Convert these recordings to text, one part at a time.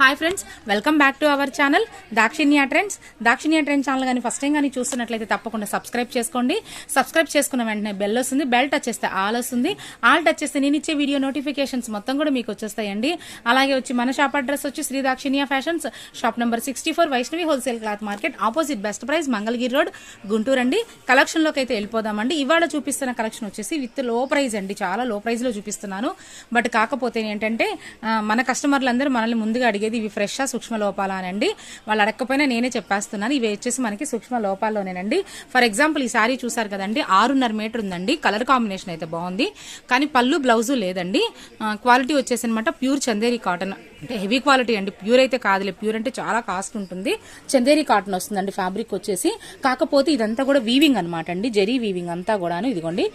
Hi friends welcome back to our channel Dakshinya trends Dakshinya trend channel కానీ first time కానీ చూస్తున్నట్లయితే తప్పకుండా subscribe చేసుకోండి. సబ్స్క్రైబ్ చేసుకున్న వెంటనే బెల్ వస్తుంది బెల్ టచ్ చేస్తే ఆల్ వస్తుంది. ఆల్ టచ్ చేస్తే నేను ఇచ్చే వీడియో నోటిఫికేషన్స్ మొత్తం కూడా మీకు వచ్చేస్తాయండి. అలాగే వచ్చి మన షాప్ అడ్రస్ వచ్చి Shri Dakshinya fashions shop number sixty four Vaishnavi wholesale cloth market opposite best price Mangalagiri road Guntur అండి. కలెక్షన్లోకి అయితే వెళ్ళిపోదామండి. ఇవాళ చూపిస్తున్న కలెక్షన్ వచ్చేసి విత్లో ప్రైస్ అండి. చాలా లో ప్రైస్లో చూపిస్తున్నాను. బట్ కాకపోతే ఏంటంటే మన కస్టమర్లందరూ మనల్ని ముందుగా అడిగేది ఇవి ఫ్రెష్ సూక్ష్మ లోపాలా అనండి వాళ్ళు అడగకపోయినా నేనే చెప్పేస్తున్నాను. ఇవి వచ్చేసి మనకి సూక్ష్మ లోపాల్లోనేనండి. ఫర్ ఎగ్జాంపుల్ ఈ సారీ చూసారు కదండి ఆరున్నర మీటర్ ఉందండి. కలర్ కాంబినేషన్ అయితే బాగుంది. కానీ పళ్ళు బ్లౌజు లేదండి. క్వాలిటీ వచ్చేసి అనమాట ప్యూర్ చందేరి కాటన్. అంటే హెవీ క్వాలిటీ అండి. ప్యూర్ అయితే కాదులే. ప్యూర్ అంటే చాలా కాస్ట్ ఉంటుంది. చందేరి కాటన్ వస్తుందండి ఫ్యాబ్రిక్ వచ్చేసి. కాకపోతే ఇదంతా కూడా వీవింగ్ అనమాట అండి. జరీ వీవింగ్ అంతా కూడాను ఇదిగోండి.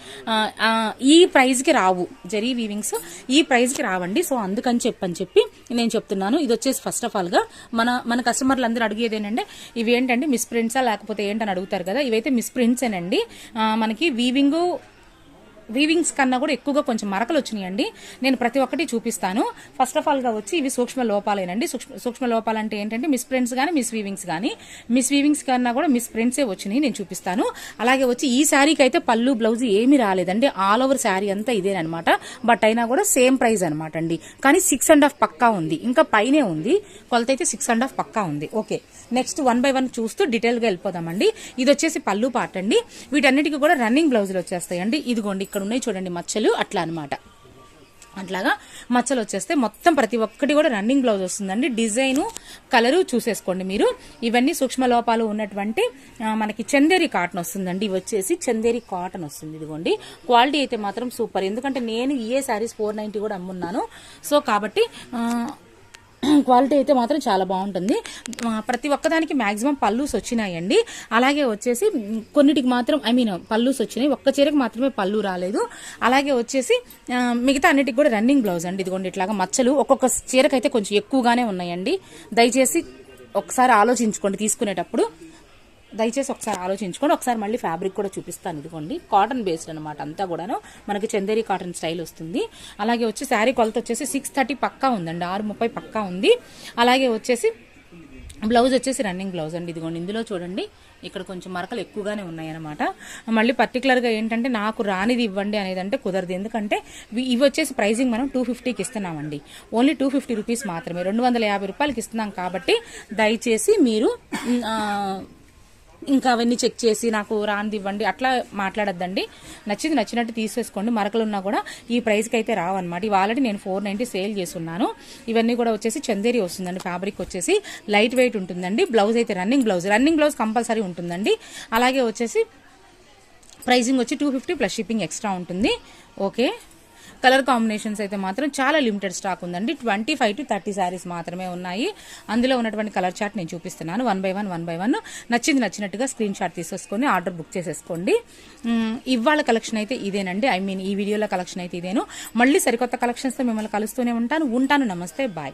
ఈ ప్రైస్కి రావు. జరీ వీవింగ్స్ ఈ ప్రైస్కి రావండి. సో అందుకని చెప్పని చెప్పి నేను చెప్తున్నాను. ఇది వచ్చేసి ఫస్ట్ ఆఫ్ ఆల్గా మన మన కస్టమర్లు అందరూ అడిగేది ఏంటంటే ఇవి ఏంటంటే మిస్ ప్రింట్సా లేకపోతే ఏంటని అడుగుతారు కదా ఇవైతే మిస్ ప్రింట్సేనండి మనకి వీవింగ్ వీవింగ్స్ కన్నా కూడా ఎక్కువగా కొంచెం మరకలు వచ్చినాయండి. నేను ప్రతి ఒక్కటి చూపిస్తాను. ఫస్ట్ ఆఫ్ ఆల్గా వచ్చి ఇవి సూక్ష్మ లోపాలేనండి. సూక్ష్మ సూక్ష్మ లోపాలు అంటే ఏంటంటే మిస్ ప్రింట్స్ కానీ మిస్ వీవింగ్స్ కానీ మిస్ వీవింగ్స్ కన్నా కూడా మిస్ ప్రింట్సే వచ్చినాయి నేను చూపిస్తాను. అలాగే వచ్చి ఈ శారీకి అయితే పళ్ళు బ్లౌజ్ ఏమీ రాలేదండి. ఆల్ ఓవర్ శారీ అంతా ఇదేనమాట బట్ అయినా కూడా సేమ్ ప్రైస్ అనమాట అండి కానీ సిక్స్ అండ్ హాఫ్ పక్కా ఉంది. ఇంకా పైనే ఉంది. కొలత అయితే సిక్స్ అండ్ హాఫ్ పక్కా ఉంది. Okay next one by one చూస్తూ డీటెయిల్గా వెళ్ళిపోదామండి. ఇది వచ్చేసి పళ్ళు పాట అండి. వీటన్నిటికీ కూడా రన్నింగ్ బ్లౌజులు వచ్చేస్తాయండి. ఇదిగోండి ఇక్కడ ఉన్నాయి చూడండి మచ్చలు అట్లా అన్నమాట. అట్లాగా మచ్చలు వచ్చేస్తే మొత్తం ప్రతి ఒక్కటి కూడా రన్నింగ్ బ్లౌజ్ వస్తుందండి. డిజైను కలరు చూసేసుకోండి మీరు. ఇవన్నీ సూక్ష్మ లోపాలు ఉన్నటువంటి మనకి చందేరి కాటన్ వస్తుందండి. ఇవి వచ్చేసి చందేరి కాటన్ వస్తుంది ఇదిగోండి. క్వాలిటీ అయితే మాత్రం సూపర్. ఎందుకంటే నేను ఏ శారీస్ ఫోర్ నైన్టీ కూడా అమ్మున్నాను. సో కాబట్టి క్వాలిటీ అయితే మాత్రం చాలా బాగుంటుంది. ప్రతి ఒక్కదానికి మ్యాక్సిమం పల్లూస్ వచ్చినాయండి. అలాగే వచ్చేసి కొన్నిటికి మాత్రం ఐ మీన్ పల్లూస్ వచ్చినాయి. ఒక్క చీరకు మాత్రమే పళ్ళు రాలేదు. అలాగే వచ్చేసి మిగతా అన్నిటికి కూడా రన్నింగ్ బ్లౌజ్ అండి. ఇదిగోండి ఇట్లాగా మచ్చలు ఒక్కొక్క చీరకైతే కొంచెం ఎక్కువగానే ఉన్నాయండి. దయచేసి ఒకసారి ఆలోచించుకోండి తీసుకునేటప్పుడు. దయచేసి ఒకసారి ఆలోచించుకోండి ఒకసారి మళ్ళీ ఫ్యాబ్రిక్ కూడా చూపిస్తాను. ఇదిగోండి కాటన్ బేస్డ్ అనమాట అంతా కూడాను మనకి చందేరి కాటన్ స్టైల్ వస్తుంది. అలాగే వచ్చి శారీ కొలత వచ్చేసి సిక్స్ థర్టీ పక్కా ఉందండి. ఆరు ముప్పై పక్కా ఉంది. అలాగే వచ్చేసి బ్లౌజ్ వచ్చేసి రన్నింగ్ బ్లౌజ్ అండి. ఇదిగోండి ఇందులో చూడండి ఇక్కడ కొంచెం మరకలు ఎక్కువగానే ఉన్నాయన్నమాట. మళ్ళీ పర్టికులర్గా ఏంటంటే నాకు రానిది ఇవ్వండి అనేది అంటే కుదరదు. ఎందుకంటే ఇవి- వచ్చేసి ప్రైజింగ్ మనం టూ ఫిఫ్టీకి ఇస్తున్నామండి. ఓన్లీ టూ ఫిఫ్టీ రూపీస్ మాత్రమే. రెండు వందల యాభై రూపాయలకి ఇస్తున్నాం కాబట్టి దయచేసి మీరు ఇంకా అవన్నీ చెక్ చేసి నాకు రాంది ఇవ్వండి. అట్లా మాట్లాడొద్దండి. నచ్చింది నచ్చినట్టు తీసేసుకోండి. మరకలున్నా కూడా ఈ ప్రైస్కి అయితే రావన్నమాట. ఇవి ఆల్రెడీ నేను ఫోర్ నైంటీ సేల్ చేస్తున్నాను. ఇవన్నీ కూడా వచ్చేసి చందేరి వస్తుందండి. ఫ్యాబ్రిక్ వచ్చేసి లైట్ వెయిట్ ఉంటుందండి. బ్లౌజ్ అయితే running blouse. Running blouse compulsory ఉంటుందండి. అలాగే వచ్చేసి ప్రైజింగ్ వచ్చి two fifty plus shipping extra ఉంటుంది. ఓకే. కలర్ కాంబినేషన్స్ అయితే మాత్రం చాలా లిమిటెడ్ స్టాక్ ఉందండి. Twenty five to thirty saris మాత్రమే ఉన్నాయి. అందులో ఉన్నటువంటి కలర్ చార్ట్ నేను చూపిస్తున్నాను. One by one one by one. నచ్చింది నచ్చినట్టుగా స్క్రీన్ షాట్ తీసేసుకొని ఆర్డర్ బుక్ చేసేసుకోండి. ఇవాళ కలెక్షన్ అయితే ఇదేనండి. ఐ మీన్ ఈ వీడియోలో కలెక్షన్ అయితే ఇదేను. మళ్ళీ సరికొత్త కలెక్షన్స్తో మిమ్మల్ని కలుస్తూనే ఉంటాను. ఉంటాను. నమస్తే. బాయ్.